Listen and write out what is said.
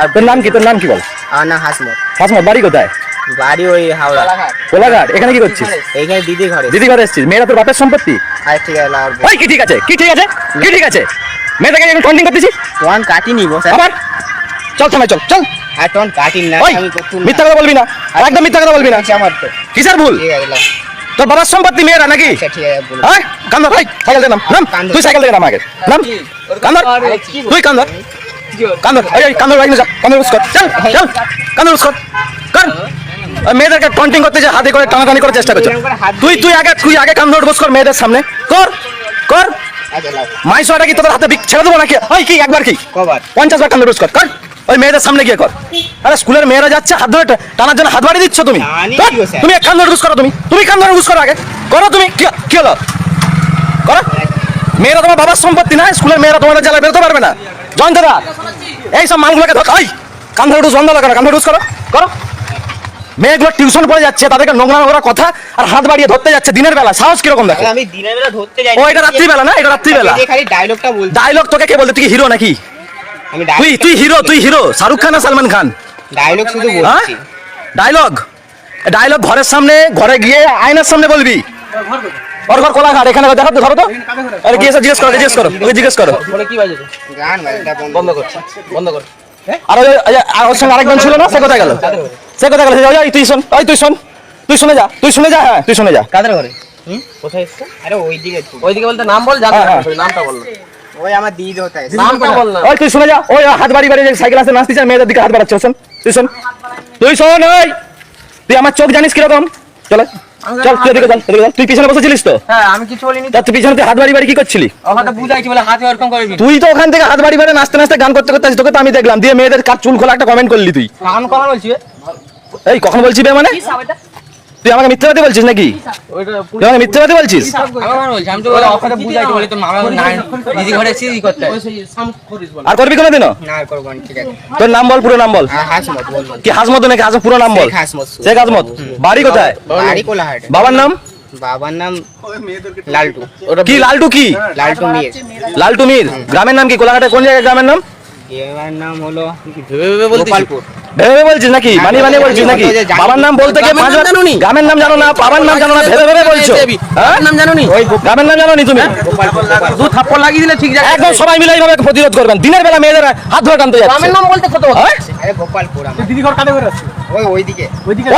আর তোর নাম কি? তোর নাম কি বল? আমার নাম হাসমত। হাসমত বাড়ি কোথায়? বাড়ি ওই হাওড়া। কোলাঘাট এখানে কি করছিস? এইখানে দিদি ঘরে। দিদি ঘরে এসেছিস। মেয়েরা তোর বাপের সম্পত্তি? আর ঠিক আছে ওই কি ঠিক আছে? কি ঠিক আছে? কি ঠিক আছে? মেয়েটাকে এখন কন্টিনিউ করতেছিস টোন কাটি নিবো স্যার। আবার? চল থানায় চল চল। আর টোন কাটিন না আমি মিথ্যা কথা বলবি না। আর একদম মিথ্যা কথা বলবি না। আমার তো কিসের ভুল? তোর বাবার সম্পত্তি মেয়েরা নাকি? আচ্ছা ঠিক আছে বলুন। হ্যাঁ কান্দর ভাই সাইকেল দে নাম। নাম তুই সাইকেল থেকে নাম আগে। নাম। কান্দর। তুই কান্দর। কান্দর এই এই কান্দর বাইক যা কান্দর উস চল চল কান্দর উস কর কর মেয়েদেরকে কন্টিং করতে যে হাতে করে টানাটানি করার চেষ্টা করছ। তুই তুই আগে তুই আগে কান্দর বস কর মেয়েদের সামনে। কর কর। আচ্ছা কি তোদের হাতে ছেড়ে দেবো নাকি? ওই কি একবার কি? পঞ্চাশ বার কান্দর বস কর কর। ওই মেয়েদের সামনে গিয়ে কর। আরে স্কুলের মেয়েরা যাচ্ছে হাত ধরে টানার জন্য হাত বাড়িয়ে দিচ্ছ তুমি। তুমি এক কান্দর করো তুমি। তুমি কান্দর রুজ করো আগে। করো তুমি। কি হলো? করো। মেয়েরা তোমার বাবার সম্পত্তি না স্কুলের মেয়েরা তোমাদের জেলায় বেরোতে পারবে না। জয়ন্ত দা এই সব মালগুলোকে ওই কান্ধে রুজ বন্ধ করো কান্ধে রুজ করো করো। মেয়েগুলো টিউশন পড়ে যাচ্ছে তাদেরকে নোংরা নোংরা কথা আর হাত বাড়িয়ে ধরতে যাচ্ছে দিনের বেলা সাহস কীরকম দেখো? আমি দিনের বেলা ধরতে যাই ও এটা রাত্রিবেলা না এটা রাত্রিবেলা। এই খালি ডায়লগটা বলছি। ডায়লগ তোকে কে বলতে তুই হিরো নাকি? আমি তুই তুই হিরো তুই হিরো শাহরুখ খান না সালমান খান? ডায়লগ শুধু হ্যাঁ? বলছি। ডায়লগ ডায়লগ ঘরের সামনে ঘরে গিয়ে আয়নার সামনে বলবি। ওর ঘর কোলাঘাট এখানে দেখো তো ধরো তো। আরে কি এসে জিজ্ঞেস করো জিজ্ঞেস করো ওকে জিজ্ঞেস করো। গান বাজটা বন্ধ। কর বন্ধ কর। আর ওই ওই যে আর ওর সঙ্গে আরেকজন ছিল না? সে কোথায় গেল? সে কোথায় গেল? ওই, ওই তুই শোন ওই তুই শোন তুই শুনে যা তুই শুনে যা হ্যাঁ তুই শুনে যা। কাদের ঘরে? কোথায় এসছো? আরে ওইদিকে ওইদিকে বলতে নাম বল জানতে। পারবি, নামটা বল। ওই আমার দিদি হতে নামটা বল না। ওই তুই শুনে যা ওই হাত বাড়ি বাড়ি সাইকেল আছে নাচতে চায় মেয়েদের দিকে হাত বাড়াচ্ছে শোন তুই শোন। তুই শোন ওই! তুই আমার চোখ জানিস কীরকম? চলে। চল তুই এদিকে চল এদিকে চল। তুই পিছনে বসেছিলিস তো? হ্যাঁ আমি কিছু বলিনি তা। তুই পিছনে তুই হাত বাড়ি বাড়ি কি করছিলি? ওখানে বুঝাইছি বলে হাত এরকম তুই তো ওখান থেকে হাত বাড়ি বাড়ি নাচতে নাচতে গান করতে করতে তোকে তো আমি দেখলাম। দিয়ে মেয়েদের কার চুল খোলা একটা কমেন্ট করলি তুই। গান কখন বলছিস এই কখন বলছি বে মানে? তুই আমাকে মিথ্যাবাদী বলছিস নাকি? তুই আমাকে মিথ্যাবাদী বলছিস। আর করবি কোনোদিনও? না আর করব না, ঠিক আছে। তোর নাম বল পুরো নাম বল। হ্যাঁ কি হাসমত নাকি? পুরো নাম বল। শেখ হাসমত বাড়ি কোথায়? বাবার নাম? বাবার নাম লালটু। কি লালটু কি? লালটু মির। লালটু মির। গ্রামের নাম কি? কোলাঘাটের কোন জায়গায় গ্রামের নাম? এবার নাম হলো গোপালপুর। ভেবে বলছিস নাকি? হ্যাঁ, বানি বানি বলছিস নাকি? ওই যে জানি- বাবার নাম বলতে গিয়ে পাঁচবার জানোনি? গ্রামের নাম জানো না বাবার নাম জানো না ভেবে ভেবে বলছো। হ্যাঁ? নাম জানোনি? ওই গ্রামের নাম জানো নি তুমি দু থাপ্পড় লাগিয়ে দিলে ঠিক জায়গায় একদম সবাই মিলে এইভাবে প্রতিরোধ করবেন। দিনের বেলা মেয়েদের হাত ধরে টানতে যাচ্ছে। গ্রামের নাম বলতে কত হ্যাঁ? আরে গোপালপুর দিদি ঘর কাদের ঘরে আছে ওই ওইদিকে। ওই দিকে